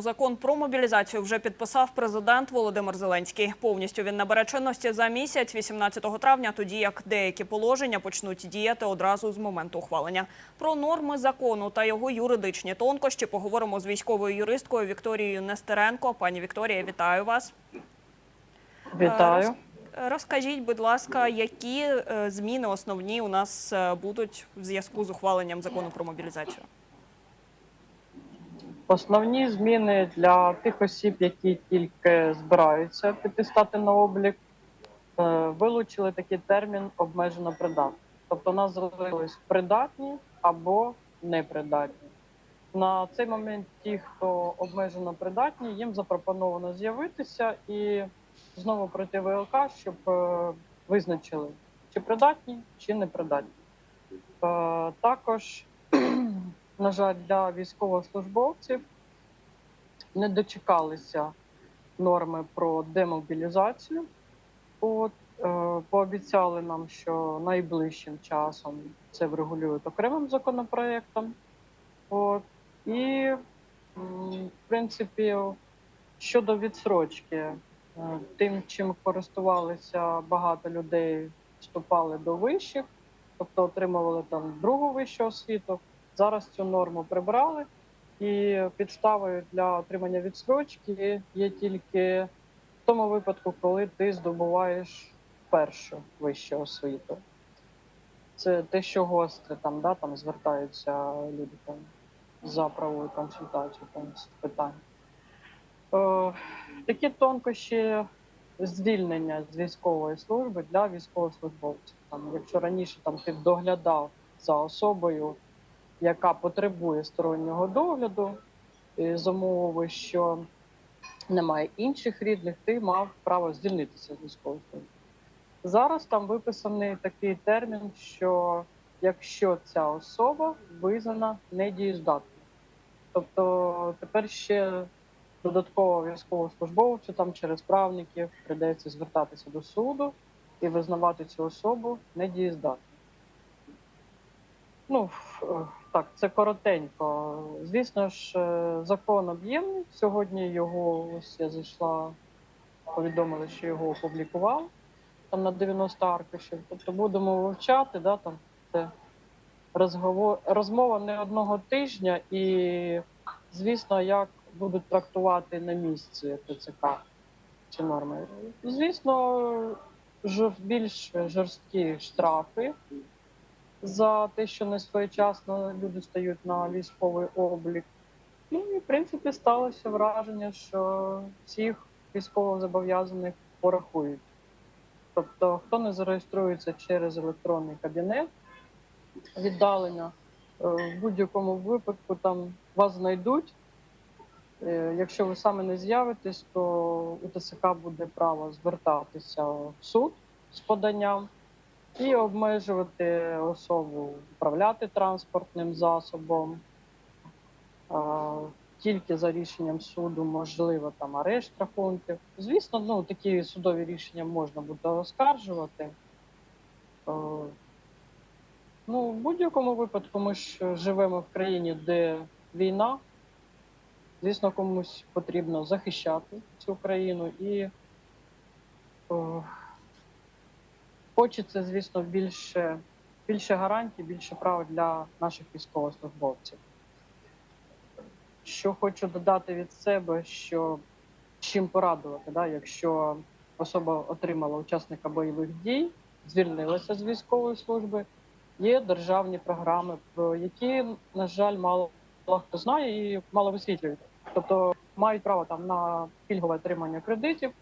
Закон про мобілізацію вже підписав президент Володимир Зеленський. Повністю він набере чинності за місяць, 18 травня, тоді як деякі положення почнуть діяти одразу з моменту ухвалення. Про норми закону та його юридичні тонкощі поговоримо з військовою юристкою Вікторією Нестеренко. Пані Вікторія, вітаю вас. Вітаю. Розкажіть, будь ласка, які е, зміни основні у нас е, будуть в зв'язку з ухваленням закону про мобілізацію? Основні зміни для тих осіб, які тільки збираються піти стати на облік, е, вилучили такий термін обмежено придатний. Тобто нас залишились придатні або непридатні. На цей момент ті, хто обмежено придатні, їм запропоновано з'явитися і знову пройти ВЛК, щоб е, визначили, чи придатні, чи непридатні. Е, Також на жаль, для військовослужбовців не дочекалися норми про демобілізацію. От, е, пообіцяли нам, що найближчим часом це врегулюють окремим законопроектом. От, і, в принципі, щодо відсрочки, е, тим, чим користувалися багато людей, вступали до вищих, тобто отримували там другу вищу освіту. Зараз цю норму прибрали, і підставою для отримання відстрочки є тільки в тому випадку, коли ти здобуваєш першу вищу освіту. Це те, що гостре там, да, там звертаються люди там за правовою консультацією там з питань. Е, такі тонкощі звільнення з військової служби для військовослужбовців. Там, якщо раніше там ти доглядав за особою, яка потребує стороннього догляду, за умови, що немає інших рідних, ти мав право звільнитися з військової служби. Зараз там виписаний такий термін, що якщо ця особа визнана недієздатною. Тобто тепер ще додатково військовослужбовцю там через правників прийдеться звертатися до суду і визнавати цю особу недієздатною. Ну, е, так, це коротенько. Звісно ж, е, закон об'ємний. Сьогодні його ось я зайшла, повідомили, що його опублікували там на 90 аркушів. Тобто будемо вивчати, да, там це розговор, розмова не одного тижня, і звісно, як будуть трактувати на місці ТЦК ці норми. Звісно, більш жорсткі штрафи за те, що не своєчасно люди стають на військовий облік. Ну і в принципі сталося враження, що всіх військовозобов'язаних порахують. Тобто, хто не зареєструється через електронний кабінет віддалення, е, в будь-якому випадку там вас знайдуть. Е, Якщо ви саме не з'явитесь, то у ТСК буде право звертатися в суд з поданням і обмежувати особу управляти транспортним засобом. Тільки за рішенням суду можливо там арешт рахунків. Звісно, ну такі судові рішення можна буде оскаржувати. Ну, в будь-якому випадку ми ж живемо в країні, де війна. Звісно, комусь потрібно захищати цю країну і хочеться, звісно, більше, більше гарантій, більше прав для наших військовослужбовців. Що хочу додати від себе, що чим порадувати, да, якщо особа отримала учасника бойових дій, звільнилася з військової служби, є державні програми, про які, на жаль, мало хто знає і мало висвітлюють. Тобто мають право там на пільгове отримання кредитів,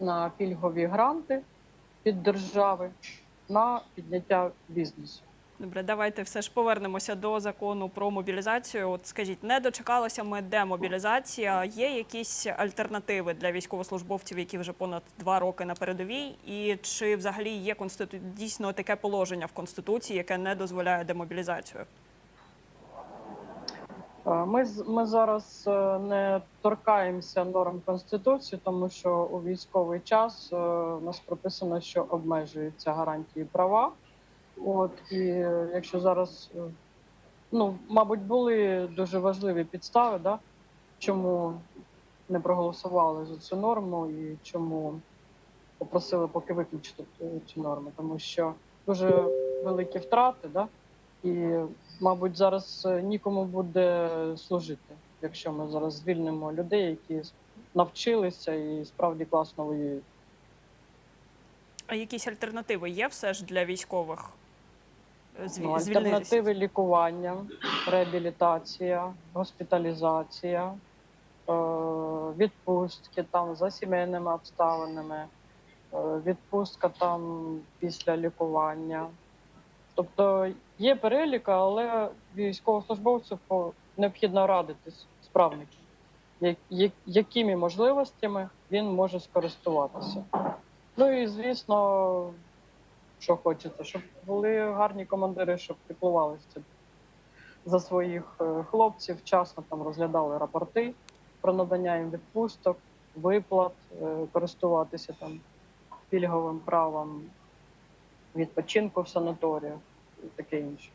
на пільгові гранти від держави, на підняття бізнесу. Добре, давайте все ж повернемося до закону про мобілізацію. От скажіть, не дочекалися ми демобілізації. А Є якісь альтернативи для військовослужбовців, які вже понад два роки на передовій? І чи взагалі є конститу... дійсно таке положення в конституції, яке не дозволяє демобілізацію? Е, Ми, ми зараз е, не торкаємося норм Конституції, тому що у військовий час е, у нас прописано, що обмежуються гарантії права. От і якщо зараз, ну мабуть, були дуже важливі підстави, да, чому не проголосували за цю норму і чому попросили поки виключити цю норму, тому що дуже великі втрати, да? І, мабуть, зараз е, нікому буде служити, якщо ми зараз звільнимо людей, які навчилися і справді класно воюють. А якісь альтернативи є все ж для військових? Е, Зві... Ну, альтернативи лікування, реабілітація, госпіталізація, е, відпустки там за сімейними обставинами, відпустка там після лікування. Тобто є перелік, але військовослужбовцю необхідно радитись справників, якими можливостями він може скористуватися. Ну і звісно, що хочеться, щоб були гарні командири, щоб піклувалися за своїх е, хлопців, вчасно там розглядали рапорти про надання їм відпусток, виплат, е, користуватися там пільговим правом відпочинку в санаторіях і таке інше.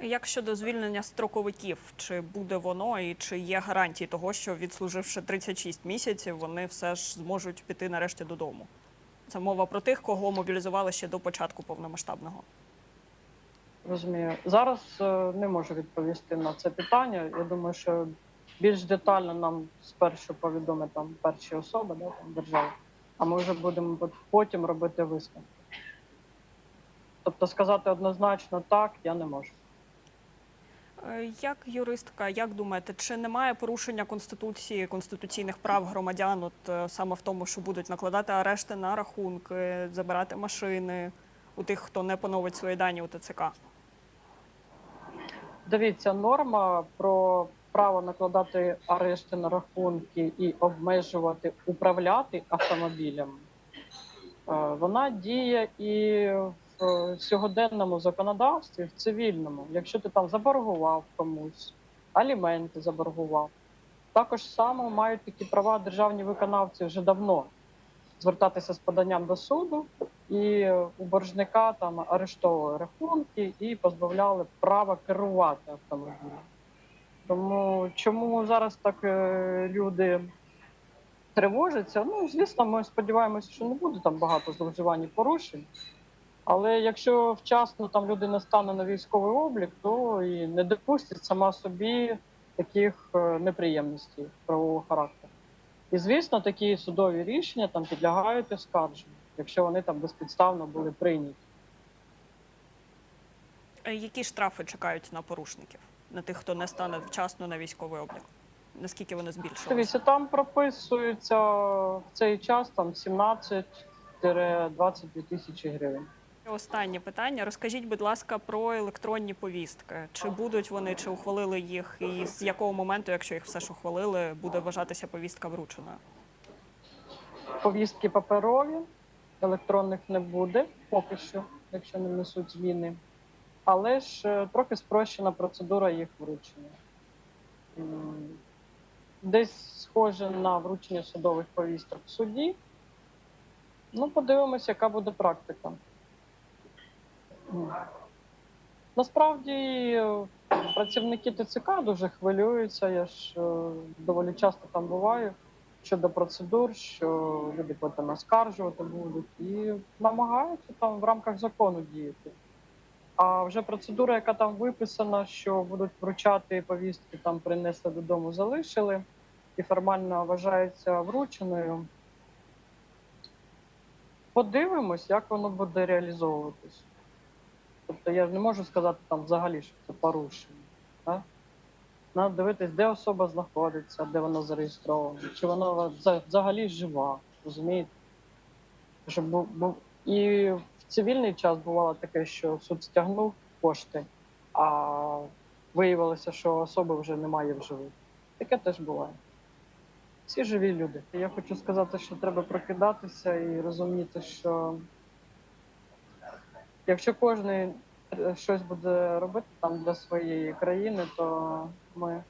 Як щодо звільнення строковиків, чи буде воно і чи є гарантії того, що відслуживши 36 місяців, вони все ж зможуть піти нарешті додому? Це мова про тих, кого мобілізували ще до початку повномасштабного. Розумію. Зараз е, не можу відповісти на це питання. Я думаю, що більш детально нам спершу повідомить там перші особи, да, там держави, а ми вже будемо потім робити висновки. Тобто сказати однозначно так я не можу. Е, Як юристка, як думаєте, чи немає порушення конституції конституційних прав громадян, от е, саме в тому, що будуть накладати арешти на рахунки, забирати машини у тих, хто не поновить свої дані у ТЦК? Дивіться, норма про право накладати арешти на рахунки і обмежувати управляти автомобілем. е, Вона діє і в сьогоденному законодавстві, в цивільному. Якщо ти там заборгував комусь, аліменти заборгував. Також само мають такі права державні виконавці вже давно звертатися з поданням до суду і у боржника там арештовували рахунки і позбавляли права керувати автомобілем. Тому чому зараз так е, люди тривожаться? Ну, звісно, ми сподіваємося, що не буде там багато зловживань і порушень. Але якщо вчасно там людина стане на військовий облік, то і не допустять сама собі таких е, неприємностей правового характеру. І звісно, такі судові рішення там підлягають оскарженню, якщо вони там безпідставно були прийняті. Е, Які штрафи чекають на порушників, на тих, хто не стане вчасно на військовий облік? Наскільки вони збільшилися? Дивіться, там прописується в цей час там 17-22 тисячі гривень. Останнє питання. Розкажіть, будь ласка, про електронні повістки. Чи будуть вони, чи ухвалили їх, і з якого моменту, якщо їх все ж ухвалили, буде вважатися повістка врученою? Повістки паперові, електронних не буде поки що, якщо не внесуть зміни. Але ж е, трохи спрощена процедура їх вручення. Десь схоже на вручення судових повісток в суді. Ну, подивимося, яка буде практика. Насправді працівники ТЦК дуже хвилюються. Я ж е, доволі часто там буваю щодо процедур, що люди потім оскаржувати будуть, і намагаються там в рамках закону діяти. А вже процедура, яка там виписана, що будуть вручати повістки, там принесли додому, залишили, і формально вважається врученою. Подивимось, як воно буде реалізовуватись. Тобто я ж не можу сказати там взагалі, що це порушення. Так? Треба дивитись, де особа знаходиться, де вона зареєстрована, чи вона взагалі жива, розумієте? Щоб бу- бу- І в цивільний час бувало таке, що суд стягнув кошти, а виявилося, що особи вже немає в живих. Таке теж буває. Всі живі люди. Я хочу сказати, що треба прокидатися і розуміти, що якщо кожен е, щось буде робити там для своєї країни, то ми,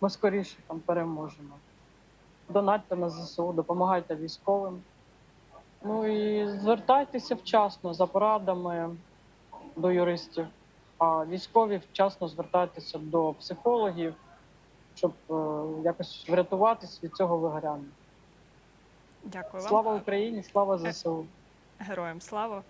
ми скоріше там переможемо. Донатьте на ЗСУ, допомагайте військовим. Ну і звертайтеся вчасно за порадами до юристів, а військові вчасно звертайтеся до психологів, щоб е, якось врятуватись від цього вигоряння. Дякую вам. Слава Україні, слава ЗСУ. Героям слава.